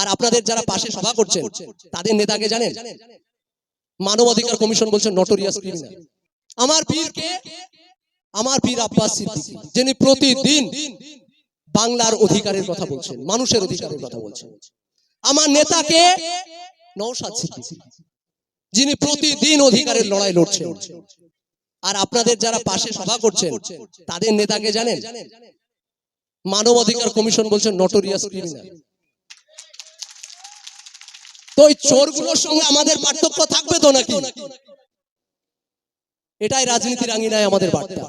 আর আপনাদের যারা পাশে সভা করছেন, তাদের নেতাকে জানেন? মানবাধিকার কমিশন বলছে নটোরিয়াস ক্রিমিনাল আমার পীরকে, আমার পীর আব্বাস সিদ্দিকী, যিনি প্রতিদিন বাংলার অধিকারের কথা বলছেন, মানুষের অধিকারের কথা বলছেন। আমার নেতাকে নৌসাদ সিদ্দিকী, যিনি প্রতিদিন অধিকারের লড়াই লড়ছেন। আর আপনাদের যারা পাশে সভা করছেন, তাদের নেতাকে জানেন? মানবাধিকার কমিশন বলছে নটোরিয়াস ক্রিমিনাল তো ওই চোরগুলোর সঙ্গে আমাদের পার্থক্য থাকবে তো নাকি? এটাই রাজনীতির আঙিনায় আমাদের বার্তা।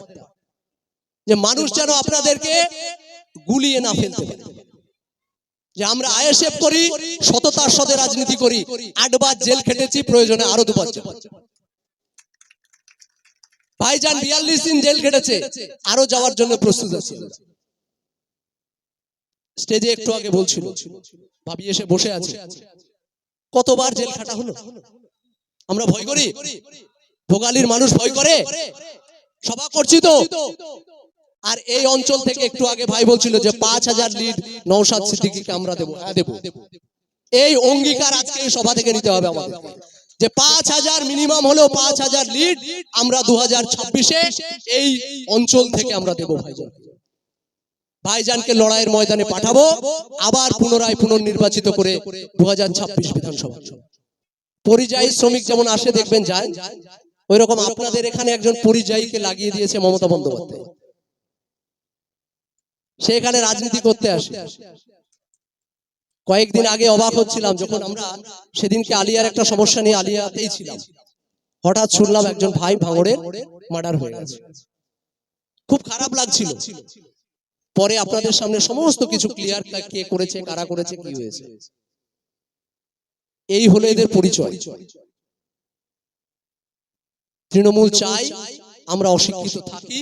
যে মানুষ যেন আপনাদেরকে গুলিয়ে না ফেলতে যে আমরা আইএসএফ করি, সততার সাথে রাজনীতি করি, আটবার জেল খেটেছি, প্রয়োজনে আরও দুবার। ভাইজান বিয়াল্লিশ দিন জেল খেটেছে, আরও যাওয়ার জন্য প্রস্তুত আছে। স্টেজে একটু আগে বলছিল, ভাবি এসে বসে আছে। কতবার জেল খাটা হলো? আমরা ভয় করি? ভোগালীর মানুষ ভয় করে? সভা করছি তো। আর এই অঞ্চল থেকে একটু আগে ভাই বলছিল যে পাঁচ হাজার লিড নৌসাদ সিদ্দিকিকে আমরা দেবো হ্যাঁ দেবো। এই অঙ্গীকার আজকে এই সভা থেকে নিতে হবে আমাদের। যে পাঁচ হাজার মিনিমাম হলেও পাঁচ হাজার লিড আমরা দু হাজার ছাব্বিশে এই অঞ্চল থেকে আমরা দেবো ভাইজান। ভাইজানকে লড়াইয়ের ময়দানে পাঠাবো, আবার পুনরায় পুনর্নির্বাচিত করে দু হাজার ছাব্বিশ বিধানসভা। পরিযায়ী শ্রমিক যেমন আসে, দেখবেন যায়। ওই রকম আপনাদের এখানে একজন পরিযায়ীকে লাগিয়ে দিয়েছে মমতা বন্দ্যোপাধ্যায়। সে এখানে রাজনীতি করতে আসে। কয়েকদিন আগে অবাক হচ্ছিলাম যখন আমরা সেদিনকে আলিয়ার একটা সমস্যা নিয়ে আলিয়াতেই ছিলাম। হঠাৎ শুনলাম একজন ভাই ভাঙড়ের মার্ডার হয়ে গেছে। খুব খারাপ লাগছিল। পরে আপনাদের সামনে সমস্ত কিছু ক্লিয়ার কে করেছে কারা করেছে কি হয়েছে? এই হলো এদের পরিচয়। তৃণমূল চাই আমরা অশিক্ষিত থাকি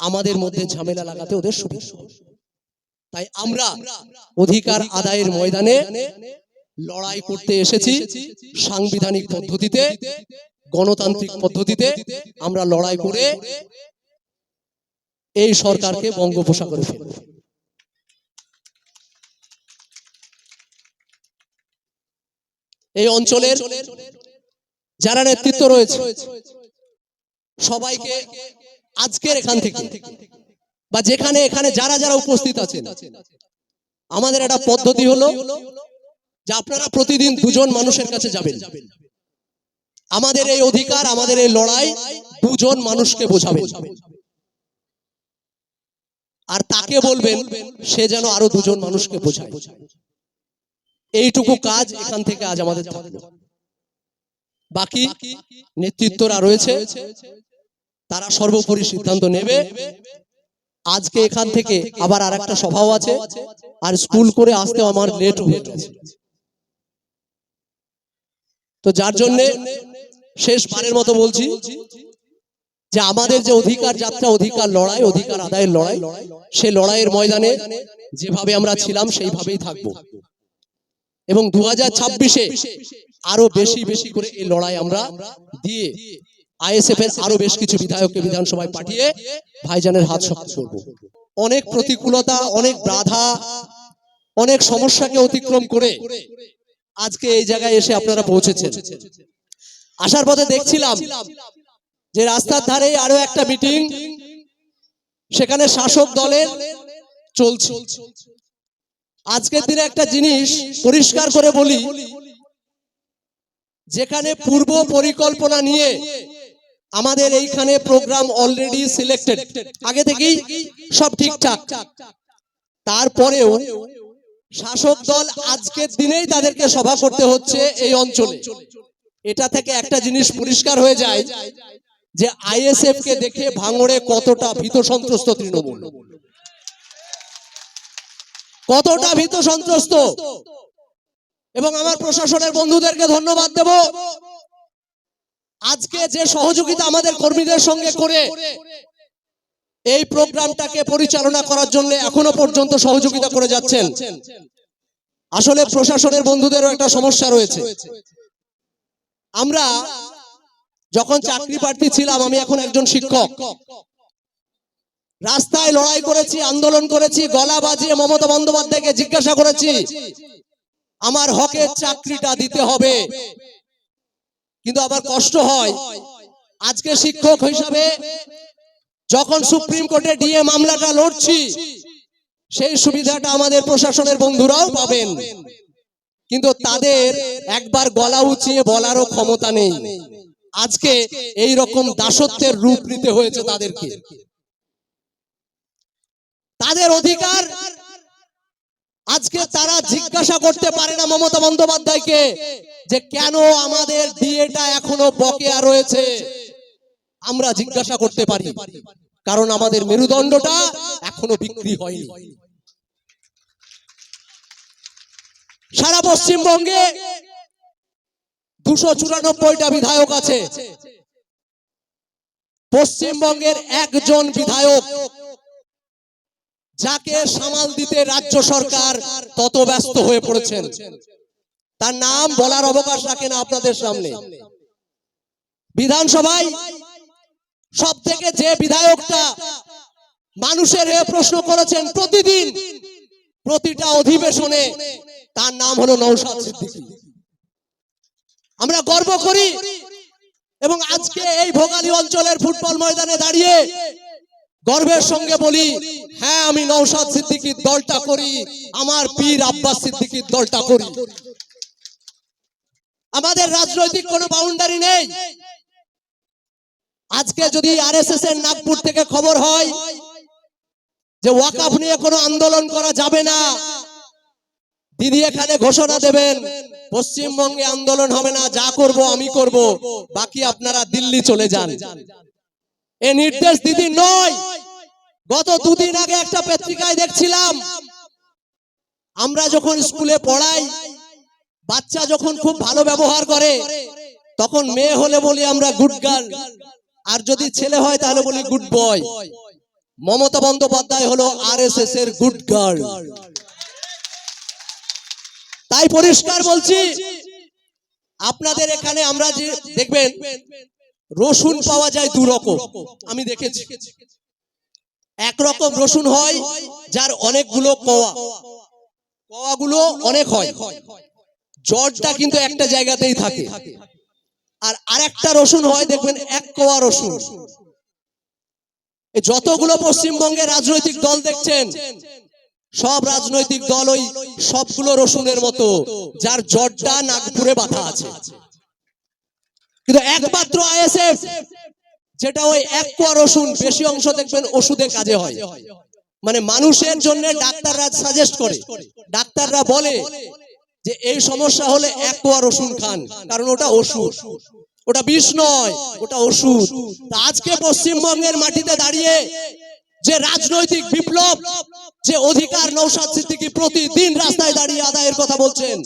আমাদের মধ্যে ঝামেলা লাগাতে ওদের সুবিধা তাই আমরা অধিকার আদায়ের ময়দানে লড়াই করতে এসেছি সাংবিধানিক পদ্ধতিতে গণতান্ত্রিক পদ্ধতিতে আমরা লড়াই করে এই সরকারকে বঙ্গোপসাগরে ফেলব এই অঞ্চলের যারা নেতৃত্ব রয়েছে, সবাইকে আজকের এখান থেকে বা যেখানে এখানে যারা যারা উপস্থিত আছেন, আমাদের একটা পদ্ধতি হলো যে আপনারা প্রতিদিন দুজন মানুষের কাছে যাবেন। আমাদের এই অধিকার, আমাদের এই লড়াই দুজন মানুষকে বোঝাবেন আর তাকে বলবেন, সে যেন আরও দুজন মানুষকে বোঝায়। এইটুকু কাজ এখান থেকে আজ আমাদের বাকি নেতৃত্বরা রয়েছে, তারা সর্বোপরি সিদ্ধান্ত নেবে। আজকে এখান থেকে আবার আর একটা সভাও আছে, আর স্কুল করে আসতে আমার লেট হয়ে গেছে। তো যার জন্যে শেষবারের মতো বলছি যে আমাদের যে অধিকার যাত্রা, অধিকার লড়াই, অধিকার আদায়ের লড়াই, সে লড়াইয়ের ময়দানে যেভাবে আমরা ছিলাম, সেইভাবেই থাকব। এবং দু হাজার ছাব্বিশে আরও বেশি বেশি করে এই লড়াই আমরা দিয়ে আইএসএফ এর আরও বেশ কিছু বিধায়ককে বিধানসভায় পাঠিয়ে ভাইজানের হাত শক্ত করব। অনেক প্রতিকূলতা, অনেক বাধা, অনেক সমস্যাকে অতিক্রম করে আজকে এই জায়গায় এসে আপনারা পৌঁছেছেন। আসার পথে দেখছিলাম যে রাস্তার ধারে আরও একটা মিটিং সেখানে শাসক দলের চলছে। আজকের দিনে একটা জিনিস পরিষ্কার করে বলি, যেখানে পূর্ব পরিকল্পনা নিয়ে আমাদের এইখানে প্রোগ্রাম অলরেডি সিলেক্টেড আগে থেকেই সব ঠিকঠাক। তারপরেও শাসক দল আজকের দিনেই তাদেরকে সভা করতে হচ্ছে এই অঞ্চলে। এটা থেকে একটা জিনিস পরিষ্কার হয়ে যায় যে আইএসএফ কে দেখে ভাঙড়ে কতটা ভীত সন্ত্রস্ত তৃণমূল? কতটা ভীত সন্ত্রস্ত? এবং আমার প্রশাসনের বন্ধুদেরকে ধন্যবাদ দেব। আজকে যে সহযোগিতা আমাদের কর্মীদের সঙ্গে করে এই প্রোগ্রামটাকে পরিচালনা করার জন্য এখনও পর্যন্ত সহযোগিতা করে যাচ্ছেন। আসলে প্রশাসনের বন্ধুদেরও একটা সমস্যা রয়েছে। আমরা যখন চাকরি প্রার্থী ছিলাম আমি এখন একজন শিক্ষক। রাস্তায় লড়াই করেছি আন্দোলন করেছি গলা বাজিয়ে মমতা বন্দ্যোপাধ্যায়কে জিজ্ঞাসা করেছি আমার হকের চাকরিটা দিতে হবে। কিন্তু আবার কষ্ট হয়। আজকে শিক্ষক হিসাবে যখন সুপ্রিম কোর্টে ডিএ মামলাটা লড়ছি সেই সুবিধাটা আমাদের প্রশাসনের বন্ধুরাও পাবেন। কিন্তু তাদের একবার গলা উঁচিয়ে বলারও ক্ষমতা নেই। আজকে এই রকম দাসত্বের রূপ নিতে হয়েছে তাদেরকে। তাদের অধিকার আজকে তারা জিজ্ঞাসা করতে পারে না মমতা বন্দ্যোপাধ্যায়কে যে কেন আমাদের বিয়েটা এখনও বকেয়া রয়েছে। আমরা জিজ্ঞাসা করতে পারি। কারণ আমাদের মেরুদণ্ডটা এখনও বিক্রি হয়নি। সারা পশ্চিমবঙ্গে দুশো চুরানব্বইটা বিধায়ক আছে। পশ্চিমবঙ্গের একজন বিধায়ক, যাকে সামাল দিতে রাজ্য সরকার তত ব্যস্ত হয়ে পড়েছেন। তার নাম বলার অবকাশ রাখে না আপনাদের সামনে। বিধানসভায় সব থেকে যে বিধায়কটা মানুষের হয়ে প্রশ্ন করেছেন প্রতিদিন, প্রতিটা অধিবেশনে তার নাম হলো নৌসাদ সিদ্দিকী। আমরা গর্ব করি। এবং আজকে এই ভোগালী অঞ্চলের ফুটবল ময়দানে দাঁড়িয়ে গর্বের সঙ্গে বলি হ্যাঁ আমি নৌসাদ সিদ্দিকির দলটা করি, আমার পীর আব্বাস সিদ্দিকীর দলটা করি। আমাদের রাজনৈতিক কোনো বাউন্ডারি নেই। আজকে যদি আরএসএস এর নাগপুর থেকে খবর হয় যে ওয়াকাফ নিয়ে কোনো আন্দোলন করা যাবে না দিদি এখানে ঘোষণা দেবেন, পশ্চিমবঙ্গে আন্দোলন হবে না, যা করব আমি করব, বাকি আপনারা দিল্লি চলে যান। এ নির্দেশ দিদি নয়। গত দুদিন আগে একটা পত্রিকায় দেখছিলাম, আমরা যখন স্কুলে পড়াই, বাচ্চা যখন খুব ভালো ব্যবহার করে, তখন মেয়ে হলে বলি আমরা গুড গার্ল আর যদি ছেলে হয় তাহলে বলি গুড বয় মমতা বন্দ্যোপাধ্যায় হলো আরএসএস এর গুড গার্ল তাই পরিষ্কার বলছি, আপনাদের এখানে আমরা যে দেখবেন, রসুন পাওয়া যায় দু রকম। আমি দেখেছি। এক রকম রসুন হয়, যার অনেকগুলো কোয়া কোয়াগুলো অনেক হয়। জটটা কিন্তু একটা জায়গাতেই থাকে। আর আরেকটা রসুন হয়, দেখবেন, এক কোয়া রসুন। যতগুলো পশ্চিমবঙ্গের রাজনৈতিক দল দেখছেন সব রাজনৈতিক দল ওই সবগুলো রসুনের মতো, যার জটটা নাগপুরে বাধা আছে। কিন্তু একমাত্র আইএসএফ, যেটা ওই এক কোয়া রসুন বেশি অংশ দেখবেন ওষুধে কাজে হয়। মানে মানুষের জন্য ডাক্তাররা সাজেস্ট করে। ডাক্তাররা বলে যে এই সমস্যা হলে এক কোয়া রসুন খান, কারণ ওটা ওষুধ। ওটা বিষ নয়, ওটা ওষুধ। আজকে পশ্চিমবঙ্গের মাটিতে দাঁড়িয়ে যে রাজনৈতিক বিপ্লব, যে অধিকার নৌসাদ সিদ্দিকি প্রতিদিন রাস্তায় দাঁড়িয়ে আদায়ের কথা বলছেন,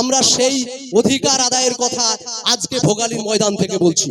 আমরা সেই অধিকার আদায়ের কথা আজকে ভোগালীর ময়দান থেকে বলছি।